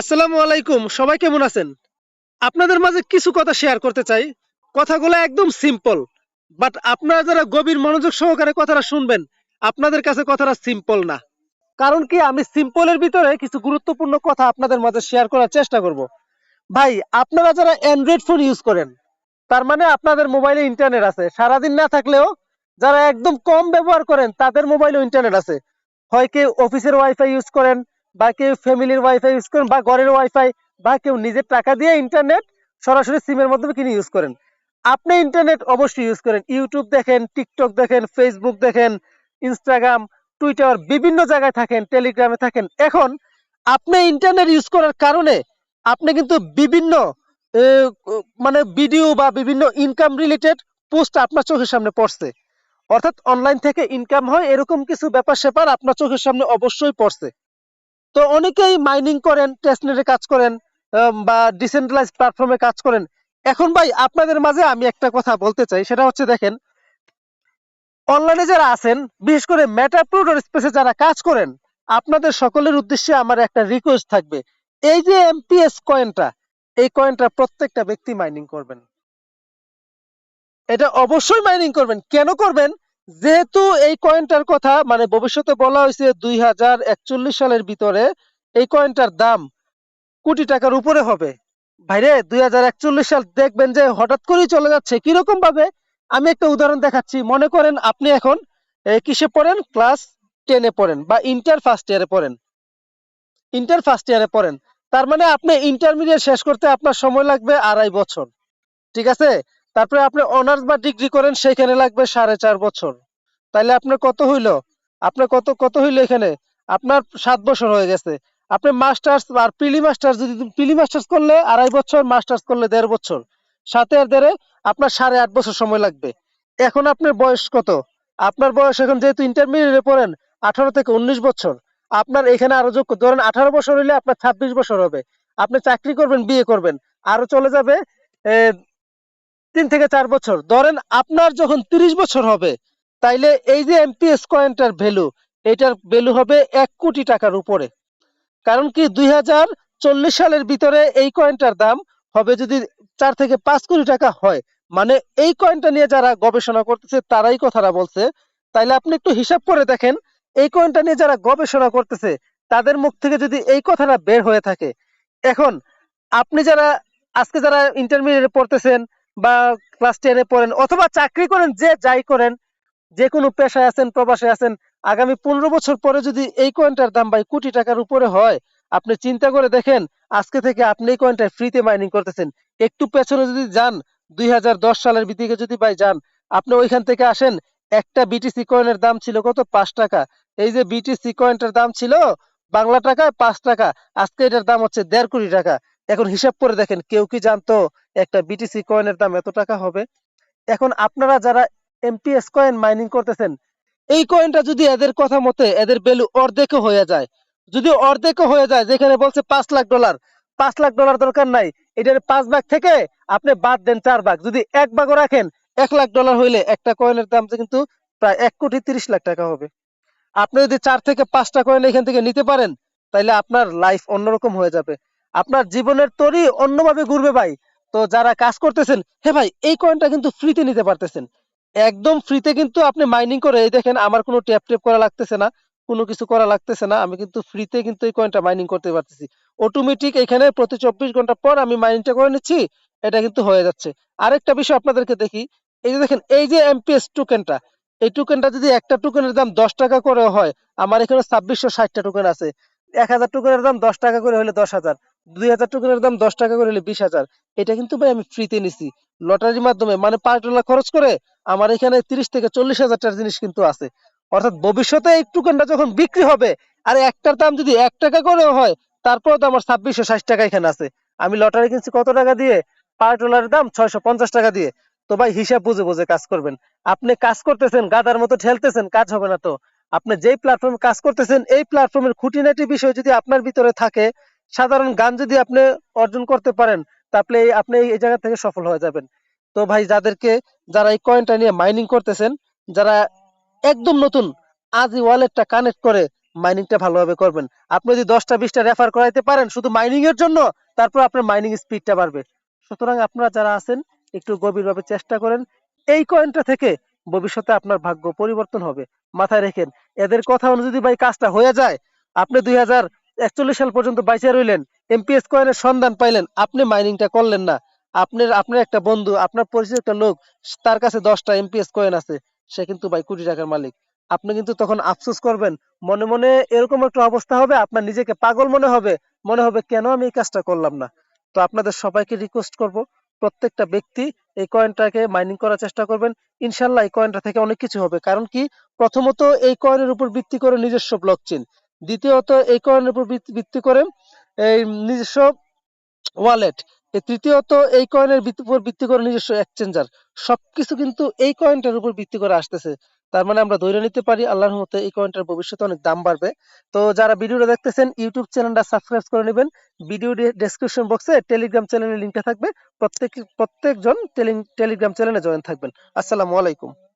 আসসালামু আলাইকুম, সবাই কেমন আছেন? আপনাদের মাঝে কিছু কথা শেয়ার করতে চাই। কথাগুলো একদম সিম্পল বাট আপনারা যারা গভীর মনোযোগ সহকারে কথাটা শুনবেন, আপনাদের কাছে কথাটা সিম্পল না। কারণ কি, আমি সিম্পলের ভিতরে কিছু গুরুত্বপূর্ণ কথা আপনাদের মাঝে শেয়ার করার চেষ্টা করব। ভাই, আপনারা যারা অ্যান্ড্রয়েড ফোন ইউজ করেন, তার মানে আপনাদের মোবাইলে ইন্টারনেট আছে। সারাদিন না থাকলেও যারা একদম কম ব্যবহার করেন, তাদের মোবাইলেও ইন্টারনেট আছে। হয় কেউ অফিসের ওয়াইফাই ইউজ করেন বা কেউ ফ্যামিলির ওয়াইফাই ইউজ করেন বা ঘরের ওয়াইফাই বা কেউ নিজের টাকা দিয়ে ইন্টারনেট সরাসরি সিমের মাধ্যমে কিনে ইউজ করেন। আপনি ইন্টারনেট অবশ্যই ইউজ করেন। ইউটিউব দেখেন টিকটক দেখেন ফেসবুক দেখেন ইনস্টাগ্রাম টুইটার বিভিন্ন জায়গায় থাকেন টেলিগ্রামে থাকেন। এখন আপনি ইন্টারনেট ইউজ করার কারণে আপনি কিন্তু বিভিন্ন মানে ভিডিও বা বিভিন্ন ইনকাম রিলেটেড পোস্ট আপনার চোখের সামনে পড়ছে। অর্থাৎ অনলাইন থেকে ইনকাম হয়, এরকম কিছু ব্যাপার স্যাপার আপনার চোখের সামনে অবশ্যই পড়ছে। তো অনেকেই মাইনিং করেন টেস্টনেটে কাজ করেন বা ডিসেন্ট্রালাইজ প্ল্যাটফর্মে কাজ করেন। এখন ভাই, আপনাদের মাঝে আমি একটা কথা বলতে চাই, সেটা হচ্ছে দেখেন অনলাইনে যারা আছেন, বিশেষ করে মেটাপ্রুডর স্পেসে যারা কাজ করেন, আপনাদের সকলের উদ্দেশ্যে আমার একটা রিকোয়েস্ট থাকবে। এই যে এমপিএস কয়েনটা এই কয়েনটা প্রত্যেকটা ব্যক্তি মাইনিং করবেন। এটা অবশ্যই মাইনিং করবেন। কেন করবেন? যেহেতু এই কয়েনটার কথা মানে ভবিষ্যতে বলা হয়েছে দুই হাজার একচল্লিশ সালের ভিতরে এই কয়েনটার দাম কোটি টাকার উপরে হবে। ভাইরে, দুই হাজার একচল্লিশ সাল দেখবেন যে হঠাৎ করেই চলে যাচ্ছে। কীরকম ভাবে আমি একটা উদাহরণ দেখাচ্ছি। মনে করেন আপনি এখন কিসে পড়েন? ক্লাস টেনে পড়েন বা ইন্টার ফার্স্ট ইয়ারে পড়েন। ইন্টার ফার্স্ট ইয়ারে পড়েন। তার মানে আপনি ইন্টারমিডিয়েট শেষ করতে আপনার সময় লাগবে আড়াই বছর। ঠিক আছে? তারপরে আপনি অনার্স বা ডিগ্রি করেন সেখানে লাগবে সাড়ে চার বছর। তাইলে আপনার কত হইল? আপনার কত কত হইল এখানে? আপনার সাত বছর হয়ে গেছে। আপনি মাস্টার্স আর পিলি মাস্টার্স যদি পিলি মাস্টার্স করলে আড়াই বছর মাস্টার্স করলে দেড় বছর। সাথে আর দেড়ে আপনার সাড়ে আট বছর সময় লাগবে। এখন আপনার বয়স কত? আপনার বয়স এখন যেহেতু ইন্টারমিডিয়েটে পড়েন, আঠারো থেকে উনিশ বছর। আপনার এখানে আরও যোগ ধরেন আঠারো বছর হইলে আপনার ছাব্বিশ বছর হবে। আপনি চাকরি করবেন, বিয়ে করবেন। আরও চলে যাবে তিন থেকে চার বছর। ধরেন আপনার যখন তিরিশ বছর হবে, তাইলে এই যে এমপিএস কয়েনটার ভ্যালু এটার ভ্যালু হবে এক কোটি টাকার উপরে। কারণ কি দুই হাজার চল্লিশ সালের ভিতরে এই কয়েনটার দাম হবে যদি চার থেকে পাঁচ কোটি টাকা হয় মানে এই কয়েনটা নিয়ে যারা গবেষণা করতেছে, তারাই কথাটা বলছে। তাইলে আপনি একটু হিসাব করে দেখেন, এই কয়েনটা নিয়ে যারা গবেষণা করতেছে, তাদের মুখ থেকে যদি এই কথাটা বের হয়ে থাকে, এখন আপনি যারা, আজকে যারা ইন্টারমিডিয়েটে পড়তেছেন বা ক্লাস টেনে পড়েন অথবা চাকরি করেন, যে যাই করেন, যে কোনো পেশায় আছেন, প্রবাসে আছেন, আগামী পনেরো বছর পরে যদি এই কয়েনটার দাম ভাই কোটি টাকার উপরে হয়, আপনি চিন্তা করে দেখেন, আজকে থেকে আপনি এই কয়েনটা ফ্রিতে মাইনিং করতেছেন। একটু পেছনে যদি যান, দুই সালের দিকে যদি ভাই যান, আপনি ওইখান থেকে আসেন, একটা বিটিসি কয়েনের দাম ছিল কত? পাঁচ টাকা। এই যে বিটিসি কয়েনটার দাম ছিল বাংলা টাকায় পাঁচ টাকা। আজকে এটার দাম হচ্ছে দেড় কোটি টাকা। এখন হিসাব করে দেখেন, কেউ কি জানতো? একটা বিটিসি কয়েনের দাম এত টাকা হবে। এখন আপনারা যারা এমপিএস কয়েন মাইনিং করতেছেন, এই কয়েনটা যদি এদের কথা মতে এদের ভ্যালু অর্ধেকও হয়ে যায়, যদি অর্ধেকও হয়ে যায়, যেখানে বলছে পাঁচ লাখ ডলার পাঁচ লাখ ডলার দরকার নাই, এটার পাঁচ ভাগ থেকে আপনি বাদ দেন চার ভাগ। যদি এক ভাগও রাখেন, এক লাখ ডলার হইলে একটা কয়েনের দাম কিন্তু প্রায় এক কোটি তিরিশ লাখ টাকা হবে। আপনি যদি চার থেকে পাঁচটা কয়েন এখান থেকে নিতে পারেন তাহলে আপনার লাইফ অন্যরকম হয়ে যাবে। আপনার জীবনের তরি অন্যভাবে ঘুরবে ভাই। তো যারা কাজ করতেছেন হ্যাঁ ভাই, এই কয়েনটা কিন্তু ফ্রিতে নিতে পারতেছেন। একদম ফ্রিতে কিন্তু আপনি মাইনিং করে, এই দেখেন আমার কোনো ট্যাপ ট্যাপ করা লাগতেছে না, কোনো কিছু করা লাগতেছে না, আমি কিন্তু ফ্রিতে কিন্তু এই কয়েনটা মাইনিং করতে পারতেছি। অটোমেটিক এখানে প্রতি চব্বিশ ঘণ্টা পর আমি মাইনিংটা করে নিচ্ছি, এটা কিন্তু হয়ে যাচ্ছে। আরেকটা বিষয় আপনাদেরকে দেখি, এই যে দেখেন, এই যে এমপিএস টোকেনটা এই টোকেনটা যদি একটা টোকেনের দাম দশ টাকা করে হয়, আমার এখানে ছাব্বিশশো ষাটটা টোকেন আছে। এক হাজার টোকেনের দাম দশ টাকা করে হলে দশ হাজার। দুই হাজার টোকেনের দাম দশ টাকা করে হলে বিশ হাজার। এটা কিন্তু ভাই আমি ফ্রিতে নিছি। লটারির মাধ্যমে মানে পাঁচ ডলার খরচ করে আমার এখানে তিরিশ থেকে চল্লিশ হাজার টাকার জিনিস কিন্তু আছে। অর্থাৎ ভবিষ্যতে এই টোকেনটা যখন বিক্রি হবে, আর একটার দাম যদি এক টাকা করেও হয় তারপর তো আমার ছাব্বিশশো ষাট টাকা এখানে আছে। আমি লটারি কিনছি কত টাকা দিয়ে? পাঁচ ডলারের দাম ছয়শো পঞ্চাশ টাকা দিয়ে। তো ভাই হিসাব বুঝে বুঝে কাজ করবেন। আপনি কাজ করতেছেন, গাদার মতো ঠেলতেছেন, কাজ হবে না তো। আপনি যেই প্ল্যাটফর্মে কাজ করতেছেন, এই প্ল্যাটফর্মের খুঁটিনাটি বিষয় যদি আপনার ভিতরে থাকে সাধারণ গান যদি আপনি অর্জন করতে পারেন, তাহলে আপনি এই জায়গা থেকে সফল হয়ে যাবেন। তো ভাই, যাদেরকে যারা এই কয়েনটা নিয়ে মাইনিং করতেছেন, যারা একদম নতুন, আজই ওয়ালেটটা কানেক্ট করে মাইনিংটা ভালোভাবে করবেন। আপনি যদি দশটা, বিশটা রেফার করাইতে পারেন শুধু মাইনিং এর জন্য, তারপর আপনার মাইনিং স্পিডটা বাড়বে। সুতরাং আপনারা যারা আছেন, একটু গভীরভাবে চেষ্টা করেন, এই কয়েনটা থেকে ভবিষ্যতে আপনার ভাগ্য পরিবর্তন হবে। মাথায় রেখেন, এদের কথা অনুযায়ী ভাই কাজটা হয়ে যায়, আপনি দুই হাজার একচল্লিশ সাল পর্যন্ত বাইচে রইলেন। এমপিএস কয়েনের সন্ধান পাইলেন। আপনি মাইনিংটা করলেন না। আপনার আপনার একটা বন্ধু, আপনার পরিচিত একটা লোক, তার কাছে দশটা এমপিএস কয়েন আছে। সে কিন্তু ভাই কোটি টাকার মালিক। আপনি কিন্তু তখন আফসোস করবেন। মনে মনে এরকম একটা অবস্থা হবে, আপনার নিজেকে পাগল মনে হবে। মনে হবে, কেন আমি এই কাজটা করলাম না? তো আপনাদের সবাইকে রিকোয়েস্ট করব, প্রত্যেকটা ব্যক্তি এই কয়েনটাকে মাইনিং করার চেষ্টা করবেন। ইনশাল্লাহ এই কয়েনটা থেকে অনেক কিছু হবে। কারণ কি? প্রথমত এই কয়েনের উপর ভিত্তি করে নিজস্ব ব্লক চেন দ্বিতীয়ত এই কয়েনের উপর ভিত্তি- করে এই নিজস্ব ওয়ালেট তৃতীয়ত এই কয়েনের উপর ভিত্তি করে নিজস্ব এক্সচেঞ্জার সবকিছু কিন্তু এই কয়েনটার উপর ভিত্তি করে আসতেছে। তার মানে আমরা ধরে নিতে পারি, আল্লাহর মতে এই কয়েনটার ভবিষ্যতে অনেক দাম বাড়বে। তো যারা ভিডিওটা দেখতেছেন, ইউটিউব চ্যানেলটা সাবস্ক্রাইব করে নেবেন। ভিডিও ডেসক্রিপশন বক্সে টেলিগ্রাম চ্যানেলের লিঙ্কটা থাকবে। প্রত্যেক প্রত্যেকজন টেলিগ্রাম চ্যানেলে জয়েন থাকবেন। আসসালামু আলাইকুম।